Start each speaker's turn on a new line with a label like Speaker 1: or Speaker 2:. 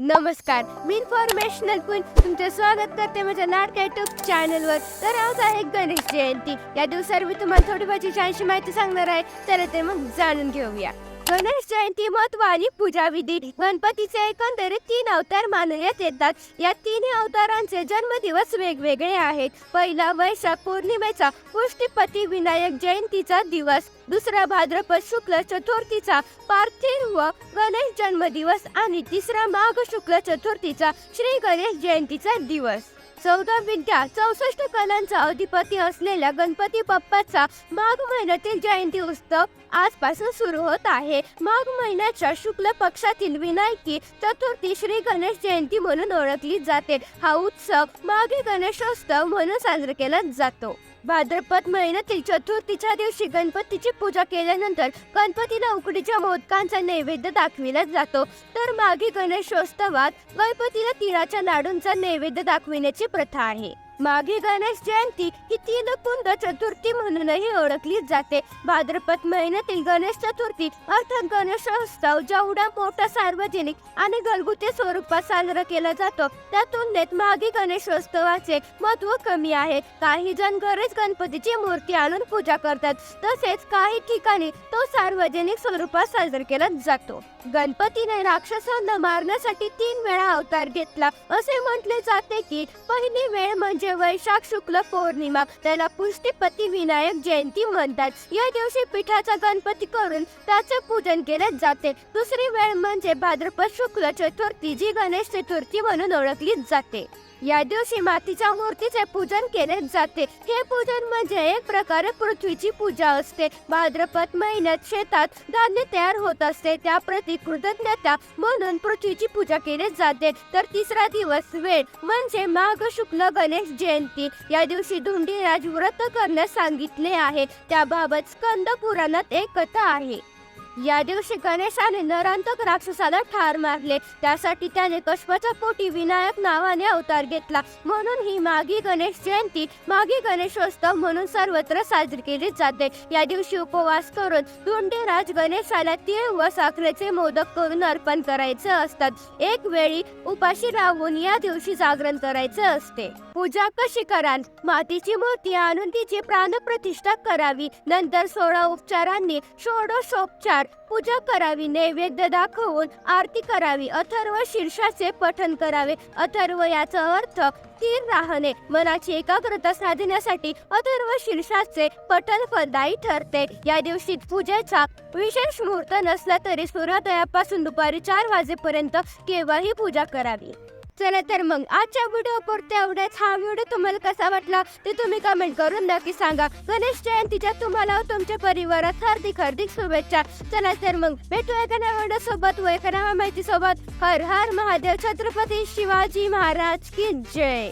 Speaker 1: नमस्कार मी informational queen तुमचं स्वागत करते माझ्या नाटक युट्यूब चॅनलवर तर आज आहे गणेश जयंती. या दिवसावर मी तुम्हाला थोडी माझी छानशी माहिती सांगणार आहे तर ते मग जाणून घेऊया. गणेश जयंती महत्त्व आणि पूजा विधी. गणपतीचे एकंदरीत तीन अवतार मानण्यात येतात. या तिन्ही अवतारांचे जन्मदिवस वेगवेगळे आहेत. पहिला वैशाख पौर्णिमेचा पुष्टीपती विनायक जयंतीचा दिवस. दुसरा भाद्रपद शुक्ल चतुर्थीचा पार्थिव गणेश जन्मदिवस. आणि तिसरा माघ शुक्ल चतुर्थीचा श्री गणेश जयंतीचा दिवस. चौदा विद्या चौसष्ट कलांचा अधिपती असलेल्या गणपती बाप्पाचा माघ महिन्यातील जयंती उत्सव आजपासून सुरू होत आहे. माघ महिन्याच्या शुक्ल पक्षातील विनायकी चतुर्थी श्री गणेश जयंती म्हणून ओळखली जाते. हा उत्सव माघी गणेशोत्सव म्हणून साजरा केला जातो. भाद्रपद महिन्यातील चतुर्थीच्या दिवशी गणपतीची पूजा केल्यानंतर गणपतीला उकडीच्या मोदकांचा नैवेद्य दाखविला जातो. तर मागे गणेशोत्सवात गणपतीला तिळाच्या लाडूंचा नैवेद्य दाखविण्याची प्रथा आहे. मागे गणेश जयंती ही तीन कुंद चतुर्थी म्हणूनही ओळखली जाते. भाद्रपद महिन्यातील गणेश चतुर्थी अर्थात गणेशोत्सव जेवढा मोठा सार्वजनिक आणि घरगुती स्वरूपात साजरा केला जातो त्या तुलनेत मागे गणेशोत्सवाचे महत्त्व कमी आहे. काही जण गणेश गणपतीची मूर्ती आणून पूजा करतात तसेच काही ठिकाणी तो सार्वजनिक स्वरूपात साजरा केला जातो. गणपतीने राक्षसांना मारण्यासाठी तीन वेळा अवतार घेतला असे म्हटले जाते की पहिली वेळ म्हणजे वैशाख शुक्ल पौर्णिमा त्याला पुष्टीपती विनायक जयंती म्हणतात. या दिवशी पिठाचा गणपती करून त्याचे पूजन केले जाते. दुसरी वेळ म्हणजे भाद्रपद शुक्ल चतुर्थी जी गणेश चतुर्थी म्हणून ओळखली जाते. या दिवशी मातीच्या मूर्तीचे पूजन केले जाते. हे पूजन म्हणजे एक प्रकारे पृथ्वीची पूजा असते. भाद्रपद महिन्यात शेतात धान्य तयार होत असते. त्याप्रती कृतज्ञता म्हणून पृथ्वीची पूजा केली जाते. तर तिसरा दिवस वेळ म्हणजे माघ शुक्ल गणेश जयंती. या दिवशी धुंडीराज व्रत करण्यास सांगितले आहे. त्याबाबत स्कंद पुराणात एक कथा आहे. या दिवशी गणेशाने नरांतक राक्षसाला ठार मारले. त्यासाठी त्याने कश्वाच्या पोटी विनायक नावाने अवतार घेतला. म्हणून ही मागी गणेश जयंती मागी गणेशोत्सव म्हणून सर्वत्र साजरी केली जाते. या दिवशी उपवास करून धुंडेराज गणेशाला तीळ व साखरेचे मोदक करून अर्पण करायचे असतात एक वेळी उपाशी राहून या दिवशी जागरण करायचे असते. पूजा कशी कराल? मातीची मूर्ती आणून तिची प्राणप्रतिष्ठा करावी. नंतर सोळा उपचारांनी षोडशोपचार पूजा करावी नैवेद्य दाखवून आरती करावी अथर्व शीर्षाचे पठन करावे. अथर्व याचा अर्थ स्थिर राहणे. मनाची एकाग्रता साधण्यासाठी अथर्व शीर्षाचे पठन फलदायी ठरते. या दिवशी पूजेचा विशेष मुहूर्त नसला तरी सूर्योदयापासून दुपारी चार वाजेपर्यंत केव्हाही पूजा करावी. चला तर मग आजच्या व्हिडिओ पुरते एवढ्याच हा व्हिडिओ तुम्हाला कसा वाटला ते तुम्ही कमेंट करून नक्की सांगा. गणेश जयंतीच्या तुम्हाला तुमच्या परिवारात हार्दिक हार्दिक शुभेच्छा. चला तर मग भेटू एका नव्या व्हिडिओ सोबत व एका नव्या माहिती सोबत हर हर महादेव छत्रपती शिवाजी महाराज की जय.